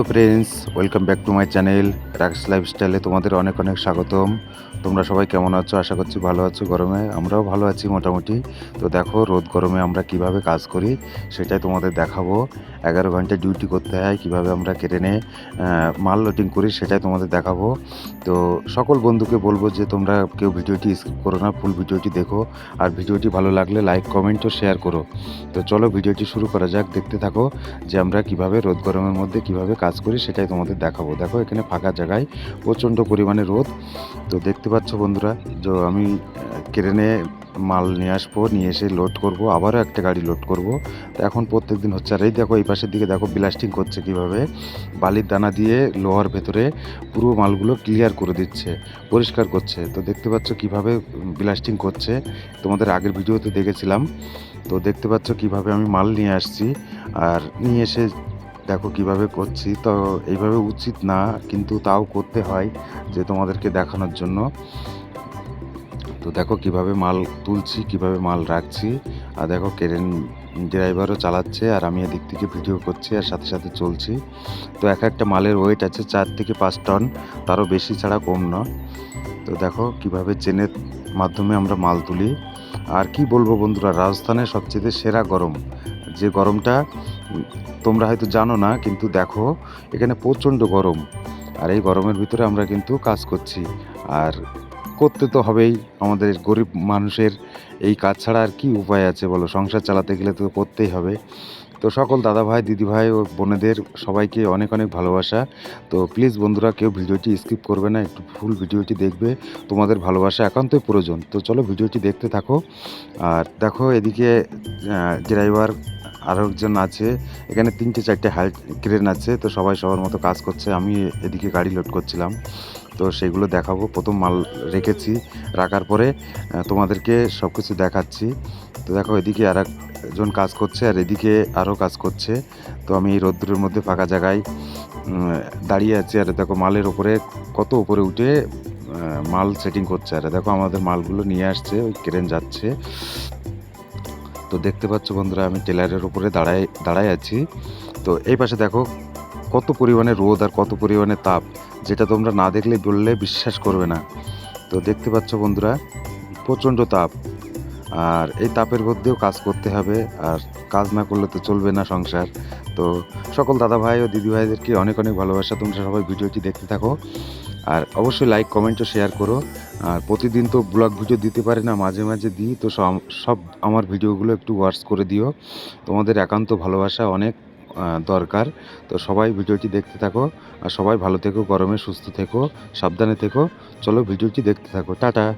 Hello friends, welcome back to my channel Raks লাইফস্টাইলে তোমাদের অনেক অনেক স্বাগতম। তোমরা সবাই কেমন আছো? আশা করছি ভালো আছো গরমে। আমরাও ভালো আছি মোটামুটি। তো দেখো, রোদ গরমে আমরা কীভাবে কাজ করি সেটাই তোমাদের দেখাবো। এগারো ঘণ্টা ডিউটি করতে হয়, কীভাবে আমরা কেরেনে মাল লোডিং করি সেটাই তোমাদের দেখাবো। তো সকল বন্ধুকে বলব যে তোমরা কেউ ভিডিওটি স্কিপ করো না ফুল ভিডিওটি দেখো। আর ভিডিওটি ভালো লাগলে লাইক কমেন্ট ও শেয়ার করো। তো চলো ভিডিওটি শুরু করা যাক। দেখতে থাকো যে আমরা কীভাবে রোদ গরমের মধ্যে কীভাবে কাজ করি, সেটাই তোমাদের দেখাবো। দেখো, এখানে ফাঁকা জায়গায় প্রচণ্ড পরিমাণে রোদ। তো দেখতে পাচ্ছ বন্ধুরা যে আমি ক্রেনে মাল নিয়ে আসব, নিয়ে এসে লোড করব, আবারও একটা গাড়ি লোড করব। তো এখন প্রত্যেক দিন হচ্ছে, আর এই দেখো, এই পাশের দিকে দেখো ব্লাস্টিং করছে কীভাবে। বালির দানা দিয়ে লোহার ভেতরে পুরো মালগুলো ক্লিয়ার করে দিচ্ছে, পরিষ্কার করছে। তো দেখতে পাচ্ছ কীভাবে ব্লাস্টিং করছে। তোমাদের আগের ভিডিওতে দেখেছিলাম। তো দেখতে পাচ্ছ কীভাবে আমি মাল নিয়ে আসছি, আর নিয়ে এসে দেখো কীভাবে করছি। তো এইভাবে উচিত না, কিন্তু তাও করতে হয় যে তোমাদেরকে দেখানোর জন্য। তো দেখো কীভাবে মাল তুলছি, কীভাবে মাল রাখছি। আর দেখো কেরেন ড্রাইভারও চালাচ্ছে আর আমি এদিক থেকে ভিডিও করছি আর সাথে সাথে চলছি। তো এক একটা মালের ওয়েট আছে চার থেকে পাঁচ টন, তারও বেশি ছাড়া কম না। তো দেখো কীভাবে চেনের মাধ্যমে আমরা মাল তুলি। আর কি বলব বন্ধুরা, রাজস্থানের সবচেয়ে সেরা গরম যে গরমটা, তোমরা হয়তো জানো না, কিন্তু দেখো, এখানে প্রচণ্ড গরম। আর এই গরমের ভিতরে আমরা কিন্তু কাজ করছি। আর করতে তো হবেই, আমাদের গরিব মানুষের এই কাজ ছাড়া আর কি উপায় আছে বলো? সংসার চালাতে গেলে তো করতেই হবে। তো সকল দাদা ভাই দিদি ভাই ও বোনেদের সবাইকে অনেক অনেক ভালোবাসা। তো প্লিজ বন্ধুরা, কেউ ভিডিওটি স্কিপ করবে না, একটু ফুল ভিডিওটি দেখবে। তোমাদের ভালোবাসা একান্তই প্রয়োজন। তো চলো ভিডিওটি দেখতে থাকো। আর দেখো এদিকে ড্রাইভার আরও একজন আছে, এখানে তিনটে চারটে হাইট ক্রেন আছে, তো সবাই সবার মতো কাজ করছে, আমি এদিকে গাড়ি লোড করছিলাম। তো সেগুলো দেখাবো, প্রথম মাল রেখেছি, রাখার পরে তোমাদেরকে সব কিছু দেখাচ্ছি। তো দেখো, এদিকে আর একজন কাজ করছে, আর এদিকে আরও কাজ করছে। তো আমি এই রোদ্দুরের মধ্যে ফাঁকা জায়গায় দাঁড়িয়ে আছি, আর দেখো মালের ওপরে কত উপরে উঠে মাল সেটিং করছে। আর দেখো আমাদের মালগুলো নিয়ে আসছে, ওই ক্রেন যাচ্ছে। তো দেখতে পাচ্ছ বন্ধুরা, আমি টেলারের উপরে দাঁড়ায় দাঁড়ায় আছি। তো এই পাশে দেখো কত পরিমাণে রোদ আর কত পরিমাণে তাপ, যেটা তোমরা না দেখলে বললে বিশ্বাস করবে না। তো দেখতে পাচ্ছ বন্ধুরা, প্রচণ্ড তাপ। আর এই তাপের মধ্যেও কাজ করতে হবে, আর কাজ না করলে তো চলবে না সংসার। তো সকল দাদা ভাই ও দিদি ভাইদেরকে অনেক অনেক ভালোবাসা, তোমরা সবাই ভিডিওটি দেখতে থাকো। আর অবশ্যই লাইক কমেন্ট ও শেয়ার করো। আর প্রতিদিন তো ব্লগ ভিডিও দিতে পারি না, মাঝে মাঝে দিই। তো সব- সব আমার ভিডিওগুলো একটু ওয়াচ করে দিও। তোমাদের একান্ত ভালোবাসা অনেক দরকার। তো সবাই ভিডিওটি দেখতে থাকো, আর সবাই ভালো থেকো, গরমে সুস্থ থেকো, সাবধানে থেকো। চলো ভিডিওটি দেখতে থাকো। টাটা!